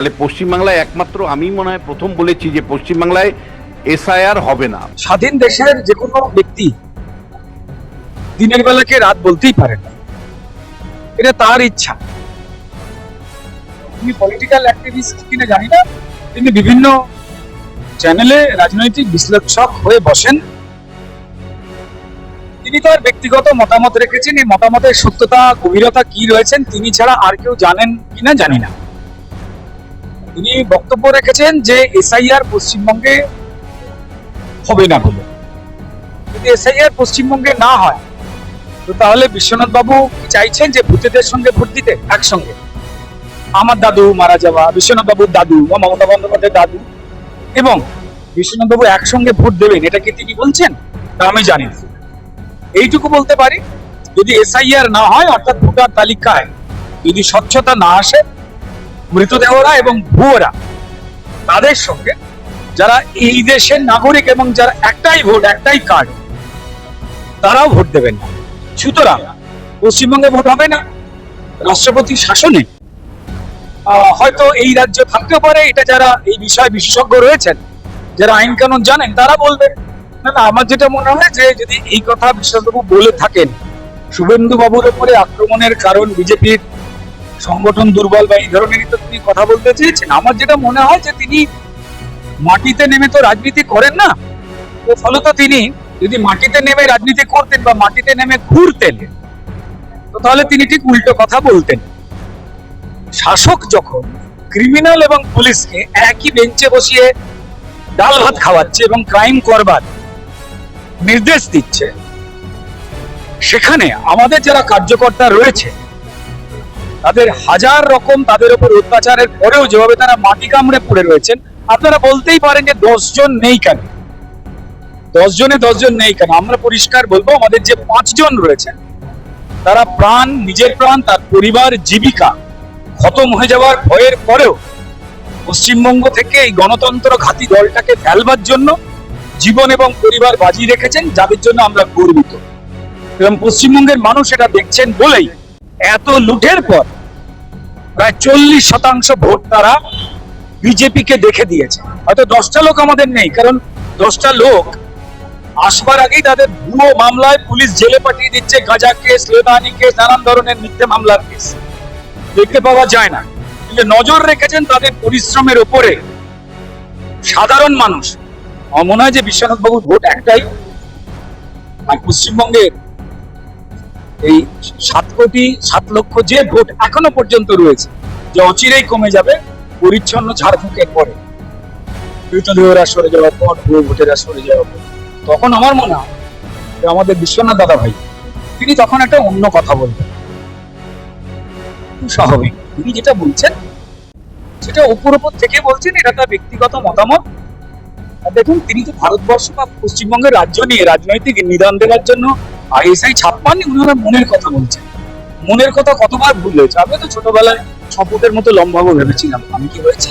তাহলে পশ্চিমবাংলায় একমাত্র আমি মনে হয় প্রথম বলেছি যে পশ্চিমবাংলায় এসআইআর হবে না। স্বাধীন দেশের যে কোনো ব্যক্তি দিনের বেলাকে রাত বলতেই পারে না। এটা তার ইচ্ছা। তিনি পলিটিক্যাল অ্যাক্টিভিস্ট কিনা জানি না, তিনি বিভিন্ন চ্যানেলে রাজনৈতিক বিশ্লেষক হয়ে বসেন। তিনি তার ব্যক্তিগত মতামত রেখেছেন। এই মতামতের সত্যতা, গভীরতা কি রয়েছেন তিনি ছাড়া আর কেউ জানেন কিনা জানি না। তিনি বক্তব্য রেখেছেন যে এসআইআর পশ্চিমবঙ্গে হবে না বলে। যদি এসআইআর পশ্চিমবঙ্গে না হয়, তো তাহলে বিশ্বনাথ বাবু চাইছেন যে ভূতেদের সঙ্গে ভোট দিতে একসঙ্গে? আমার দাদু মারা যাওয়া বিশ্বনাথ বাবুর দাদু বা মমতা বন্দ্যোপাধ্যায়ের দাদু। এবং বিশ্বনাথ বাবু একসঙ্গে ভোট দেবেন, এটা কি তিনি বলছেন? তা আমি জানি এইটুকু বলতে পারি, যদি এসআইআর না হয়, অর্থাৎ ভোটার তালিকায় যদি স্বচ্ছতা না আসে মৃতদেহরা এবং ভুয়োরা। তাদের সঙ্গে যারা এই দেশের নাগরিক এবং যারা একটাই ভোট, একটাই কার্ড, তারাও ভোট দেবেন না। সুতরাং পশ্চিমবঙ্গে ভোট হবে না, রাষ্ট্রপতি শাসনে। হয়তো এই রাজ্য থাকতে পারে, এটা যারা এই বিষয়ে বিশেষজ্ঞ রয়েছেন, যারা আইন কানুন জানেন, তারা বলবে না না, আমার যেটা মনে হয় যে যদি এই কথা বিশ্ববাবু বলে থাকেন শুভেন্দু বাবুর উপরে আক্রমণের কারণ বিজেপির সংগঠন দুর্বল বা এই ধরনেরই তো তিনি কথা বলতে চেয়েছেন। আমার যেটা মনে হয় যে তিনি মাটিতে নেমে তো রাজনীতি করেন না। তো ফলত তিনি যদি মাটিতে নেমে রাজনীতি করতেন বা মাটিতে নেমে ঘুরতেন, তো তাহলে তিনি ঠিক উল্টো কথা বলতেন। শাসক যখন ক্রিমিনাল এবং পুলিশকে একই বেঞ্চে বসিয়ে ডাল ভাত খাওয়াচ্ছে এবং ক্রাইম করবার নির্দেশ দিচ্ছে, সেখানে আমাদের যারা কার্যকর্তা রয়েছে তাদের হাজার রকম তাদের উপর অত্যাচারের পরেও যেভাবে তারা মাটি কামড়ে পড়ে রয়েছেন, আপনারা বলতেই পারেন যে দশজন নেই কেন? দশ জনে দশ জন নেই কেন? আমরা পরিষ্কার বলব, আমাদের যে পাঁচজন রয়েছেন, তারা প্রাণ, নিজের প্রাণ, তার পরিবার, জীবিকা খতম হয়ে যাওয়ার ভয়ের পরেও পশ্চিমবঙ্গ থেকে এই গণতন্ত্র ঘাতী দলটাকে ফেলবার জন্য জীবন এবং পরিবার বাজি রেখেছেন, যাদের জন্য আমরা গর্বিত। এবং পশ্চিমবঙ্গের মানুষ এটা দেখছেন বলেই এত লুঠের পর প্রায় চল্লিশ শতাংশ ভোট তারা বিজেপিকে দেখে দিয়েছে। হয়তো দশটা লোক আমাদের নেই, কারণ দশটা লোক আসবার আগেই তাদের ভুয়ো মামলায় পুলিশ জেলে পাঠিয়ে দিচ্ছে, গাঁজা কেস লেদানি কেস, নানান ধরনের মিথ্যে মামলার কেস। দেখতে পাওয়া যায় না। কিন্তু নজর রেখেছেন তাদের পরিশ্রমের ওপরে সাধারণ মানুষ। আমার মনে হয় যে বিশ্বনাথ বাবুর ভোট একটাই। আর পশ্চিমবঙ্গের এই সাত কোটি, সাত লক্ষ যে ভোট এখনও পর্যন্ত রয়েছে, যে অচিরেই কমে যাবে, পরিচ্ছন্ন ঝাড়ফুঁকের পরে। সরে যাওয়ার পর ভুয়ো ভোটেরা সরে যাওয়ার পর তখন আমার মনে হয় আমাদের বিশ্বনাথ দাদা ভাই, তিনি তখন একটা অন্য কথা স্বাভাবিক। তিনি যেটা বলছেন, সেটা উপর উপর থেকে বলছেন, এটা তার ব্যক্তিগত মতামত। দেখুন, তিনি তো ভারতবর্ষ বা পশ্চিমবঙ্গের রাজ্য নিয়ে রাজনৈতিক নিদান দেওয়ার জন্য আইএসআই ছাপ্পান্নি উনি ওনার মনের কথা বলছেন। মনের কথা কতবার ভুল হয়েছে আমি তো ছোটবেলায় ছপটের মতো লম্বাবো ভেবেছিলাম। আমি কি হয়েছি?